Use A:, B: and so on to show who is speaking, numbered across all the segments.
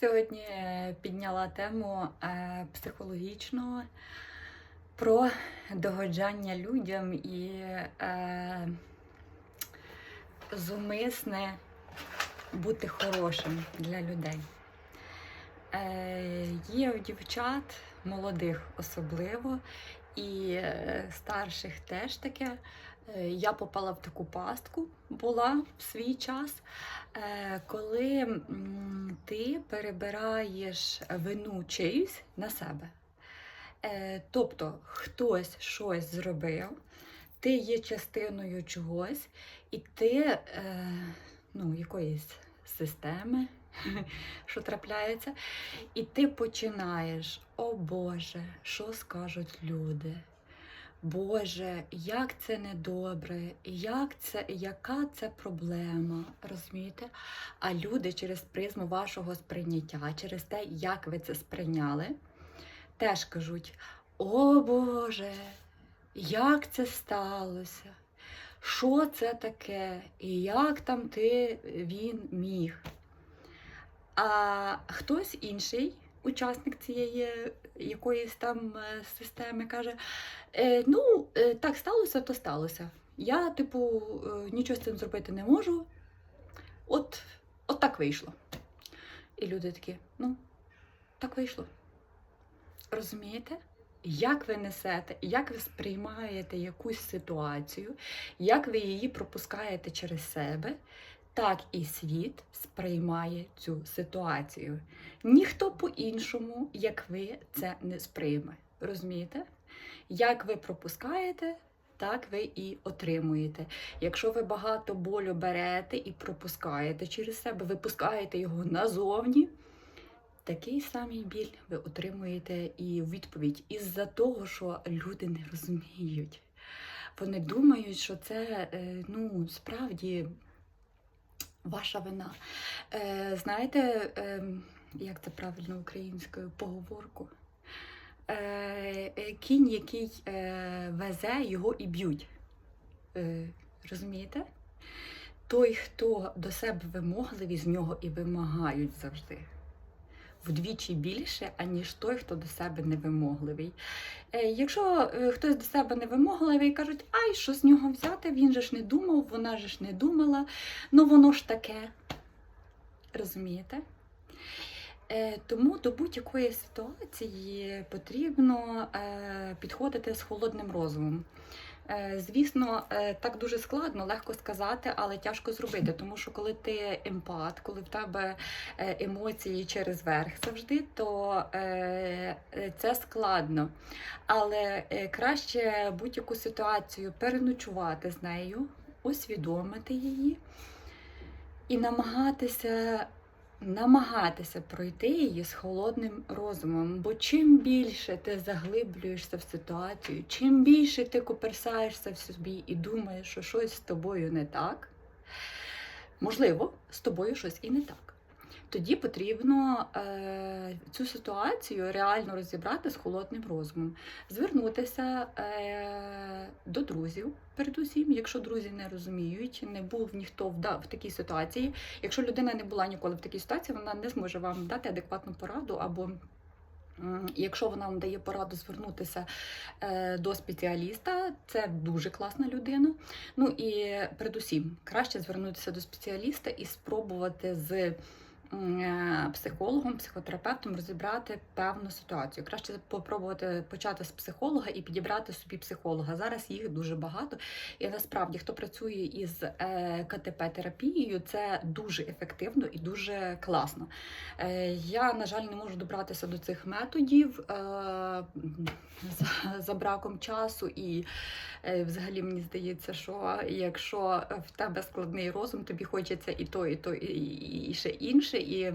A: Сьогодні підняла тему е, психологічного про догоджання людям і е, зумисне бути хорошим для людей. Е, є у дівчат, молодих особливо, і старших теж таке. Е, Я попала в таку пастку, була в свій час, е, коли ти перебираєш вину чиюсь на себе. Е, Тобто хтось щось зробив, ти є частиною чогось, і ти ну, якоїсь системи, що трапляється, і ти починаєш, о Боже, що скажуть люди? Боже, як це недобре, як це, яка це проблема, розумієте? А люди через призму вашого сприйняття, через те, як ви це сприйняли, теж кажуть: О Боже, як це сталося? Що це таке? І як там ти він міг? А хтось інший, учасник цієї якоїсь там е, системи, каже: е, ну, е, так сталося, то сталося. Я, типу, нічого з цим зробити не можу. От, от так вийшло. І люди такі, ну, так вийшло. Розумієте? Як ви несете, як ви сприймаєте якусь ситуацію, як ви її пропускаєте через себе, так і світ сприймає цю ситуацію. Ніхто по-іншому, як ви, це не сприйме. Розумієте? Як ви пропускаєте, так ви і отримуєте. Якщо ви багато болю берете і пропускаєте через себе, випускаєте його назовні, такий самий біль ви отримуєте і відповідь із-за того, що люди не розуміють. Вони думають, що це е, ну, справді ваша вина. Е, знаєте, е, як це правильно українською поговорку? Е, кінь, який е, везе, його і б'ють. Е, розумієте? Той, хто до себе вимогливий, з нього і вимагають завжди. Вдвічі більше, аніж той, хто до себе невимогливий. Е, якщо е, хтось до себе невимогливий, кажуть, ай, що з нього взяти, він же ж не думав, вона же ж не думала, ну воно ж таке. Розумієте? Е, Тому до будь-якої ситуації потрібно підходити з холодним розумом. Е, Звісно, е, так дуже складно, легко сказати, але тяжко зробити. Тому що коли ти емпат, коли в тебе е, емоції через верх завжди, то це складно. Але краще будь-яку ситуацію переночувати з нею, усвідомити її і намагатися намагатися пройти її з холодним розумом. Бо чим більше ти заглиблюєшся в ситуацію, чим більше ти коперсаєшся в собі і думаєш, що щось з тобою не так, можливо, з тобою щось і не так. Тоді потрібно е, цю ситуацію реально розібрати з холодним розумом, звернутися е, до друзів, передусім, якщо друзі не розуміють, не був ніхто в, да, в такій ситуації. Якщо людина не була ніколи в такій ситуації, вона не зможе вам дати адекватну пораду або. Якщо вона вам дає пораду звернутися е, до спеціаліста, це дуже класна людина. Ну і передусім, краще звернутися до спеціаліста і спробувати з психологом, психотерапевтом розібрати певну ситуацію. Краще попробувати почати з психолога і підібрати собі психолога. Зараз їх дуже багато. І насправді, хто працює із е, КТП-терапією, це дуже ефективно і дуже класно. Е, я, на жаль, не можу добратися до цих методів е, за, браком часу, і е, взагалі мені здається, що якщо в тебе складний розум, тобі хочеться і то, і то, і ще інше, і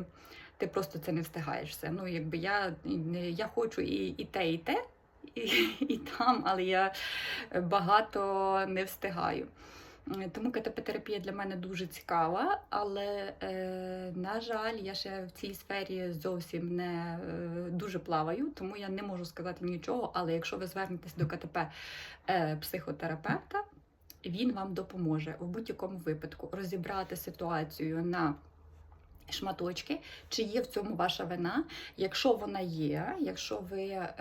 A: ти просто це не встигаєш все. Ну, якби я, я хочу і, і те, і те. І, і там, але я багато не встигаю. Тому КТП-терапія для мене дуже цікава, але, е, на жаль, я ще в цій сфері зовсім не е, дуже плаваю, тому я не можу сказати нічого. Але якщо ви звернетесь до КТП е, психотерапевта, він вам допоможе в будь-якому випадку розібрати ситуацію на шматочки, чи є в цьому ваша вина. Якщо вона є, якщо ви е,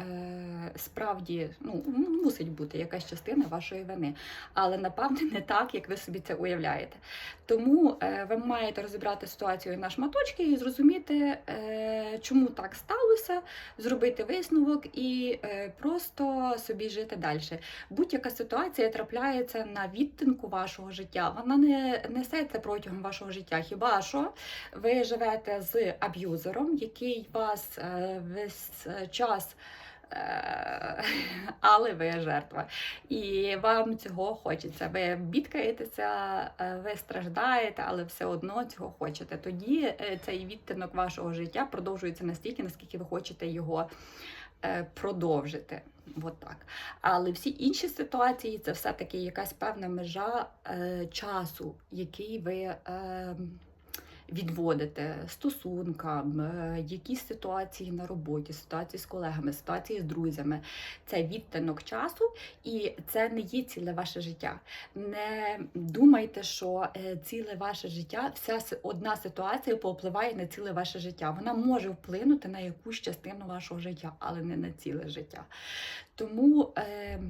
A: справді ну, мусить бути якась частина вашої вини, але напевне не так, як ви собі це уявляєте. Тому е, ви маєте розібрати ситуацію на шматочки і зрозуміти, е, чому так сталося, зробити висновок і е, просто собі жити далі. Будь-яка ситуація трапляється на відтинку вашого життя. Вона не несеться протягом вашого життя. Хіба що ви живете з аб'юзером, який вас е, весь час. е, Але ви жертва, і вам цього хочеться. Ви бідкаєтеся, е, ви страждаєте, але все одно цього хочете. Тоді е, цей відтинок вашого життя продовжується настільки, наскільки ви хочете його е, продовжити. От так. Але всі інші ситуації це все-таки якась певна межа е, часу, який ви. Відводите стосункам, е, якісь ситуації на роботі, ситуації з колегами, ситуації з друзями. Це відтинок часу, і це не є ціле ваше життя. Не думайте, що е, ціле ваше життя, вся одна ситуація повпливає на ціле ваше життя. Вона може вплинути на якусь частину вашого життя, але не на ціле життя. Тому е, е,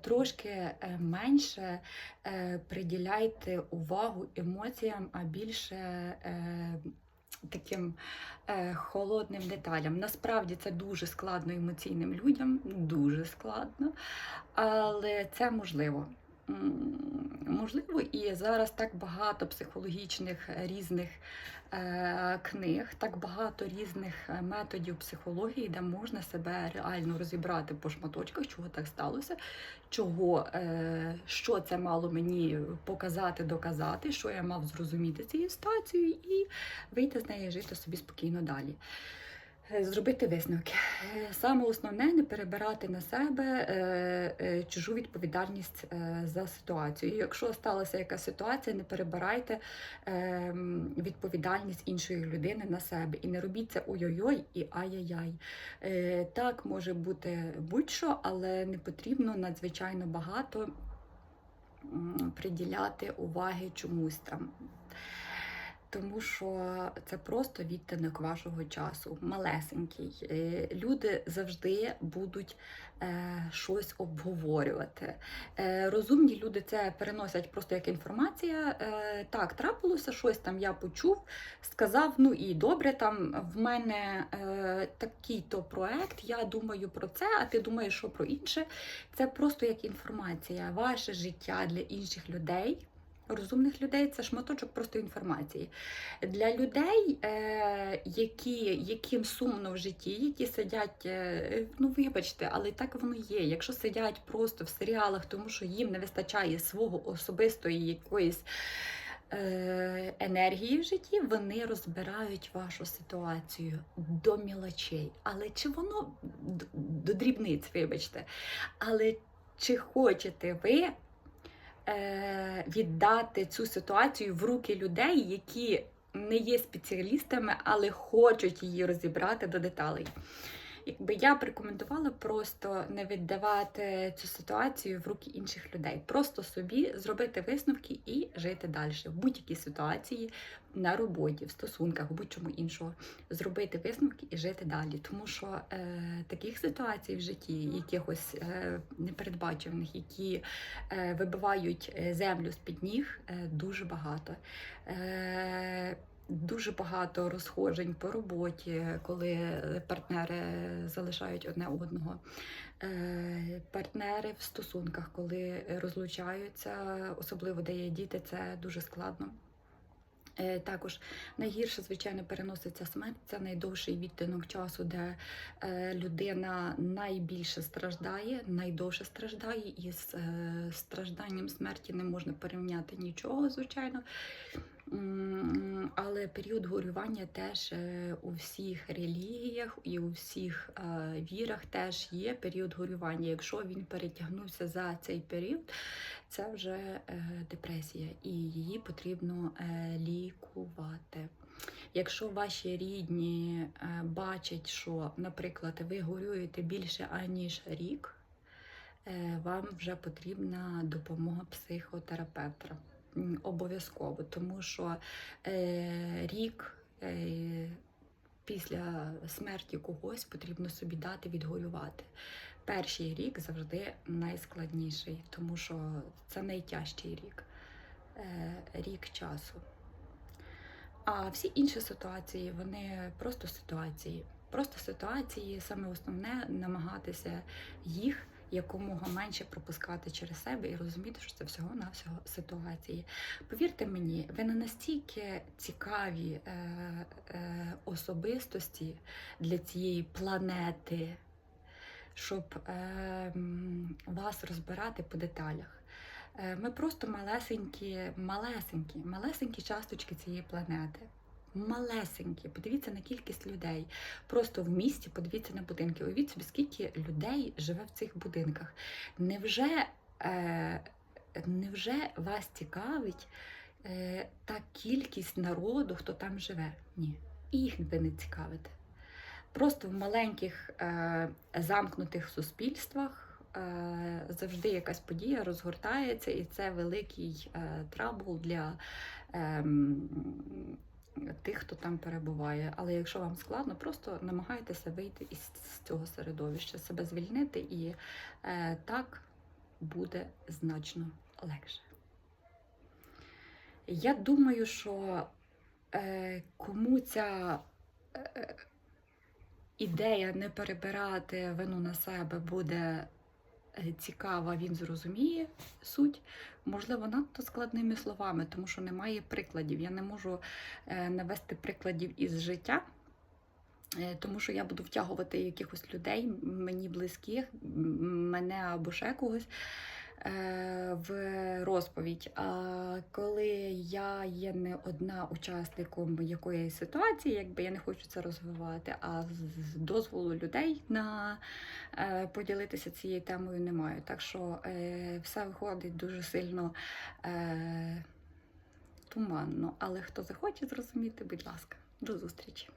A: трошки е, менше е, приділяйте увагу емоціям, а більше е, таким е, холодним деталям. Насправді це дуже складно емоційним людям, дуже складно, але це можливо. Можливо, і зараз так багато психологічних е, різних е, книг, так багато різних е, методів психології, де можна себе реально розібрати по шматочках, чого так сталося, чого, що це мало мені показати, доказати, що я мав зрозуміти цією ситуацією, і вийти з неї жити собі спокійно далі. Е, Зробити висновки. Е, Саме основне не перебирати на себе е, чужу відповідальність за ситуацію. Якщо сталася якась ситуація, не перебирайте е, відповідальність іншої людини на себе. І не робіть це ой-ой-ой і ай-яй-яй. Так може бути будь-що, але не потрібно надзвичайно багато приділяти уваги чомусь там. Тому що це просто відтинок вашого часу, малесенький. Е, Люди завжди будуть е, щось обговорювати. Е, розумні люди це переносять просто як інформація. Так, трапилося щось там, я почув, сказав, ну і добре, там в мене такий-то проект, я думаю про це, а ти думаєш, що про інше. Це просто як інформація. Ваше життя для інших людей. Розумних людей це шматочок просто інформації. Для людей, е, які, яким сумно в житті, які сидять, е, ну вибачте, але так воно є. Якщо сидять просто в серіалах, тому що їм не вистачає свого особистої якоїсь е, енергії в житті, вони розбирають вашу ситуацію до мілочей. Але чи воно до дрібниць, вибачте, але чи хочете ви віддати цю ситуацію в руки людей, які не є спеціалістами, але хочуть її розібрати до деталей. Якби я б рекомендувала просто не віддавати цю ситуацію в руки інших людей, просто собі зробити висновки і жити далі в будь-якій ситуації на роботі, в стосунках, в будь-чому іншого, зробити висновки і жити далі. Тому що е, таких ситуацій в житті, якихось е, непередбачених, які е, вибивають е, землю з під ніг, е, дуже багато. Е, Дуже багато розходжень по роботі, коли партнери залишають одне одного. Е, Партнери в стосунках, коли розлучаються, особливо де є діти, це дуже складно. Е, Також найгірше, звичайно, переноситься смерть. Це найдовший відтинок часу, де е, людина найбільше страждає, найдовше страждає, і з стражданням смерті не можна порівняти нічого, звичайно. Але період горювання теж е, у всіх релігіях і у всіх е, вірах теж є період горювання. Якщо він перетягнувся за цей період, це вже е, депресія, і її потрібно лікувати. Якщо ваші рідні бачать, що, наприклад, ви горюєте більше аніж рік, вам вже потрібна допомога психотерапевта. Обов'язково, тому що е, рік е, після смерті когось потрібно собі дати відгоювати. Перший рік завжди найскладніший, тому що це найтяжчий рік, е, рік часу. А всі інші ситуації вони просто ситуації. Просто ситуації, саме основне намагатися їх якомога менше пропускати через себе і розуміти, що це всього-навсього ситуації. Повірте мені, ви не настільки цікаві е, е, особистості для цієї планети, щоб е, вас розбирати по деталях. Е, Ми просто малесенькі, малесенькі, малесенькі часточки цієї планети. Малесенькі. Подивіться на кількість людей. Просто в місті подивіться на будинки. Уявіть собі, скільки людей живе в цих будинках. Невже, е, невже вас цікавить е, та кількість народу, хто там живе? Ні. Їх ви не цікавите. Просто в маленьких е, замкнутих суспільствах е, завжди якась подія розгортається, і це великий е, трабл для ем, тих, хто там перебуває. Але якщо вам складно, просто намагайтеся вийти із цього середовища, себе звільнити, і е, так буде значно легше. Я думаю, що е, кому ця е, ідея не перебирати вину на себе буде е, цікава, він зрозуміє суть. Можливо, надто складними словами, тому що немає прикладів. Я не можу е, навести прикладів із життя. е, Тому що я буду втягувати якихось людей, мені близьких, мене або ще когось е, в розповідь. А коли я є не одна учасником якоїсь ситуації, якби я не хочу це розвивати, а з- дозволу людей на е, поділитися цією темою немає. Так що е, все виходить дуже сильно е, туманно. Але хто захоче зрозуміти, будь ласка, до зустрічі!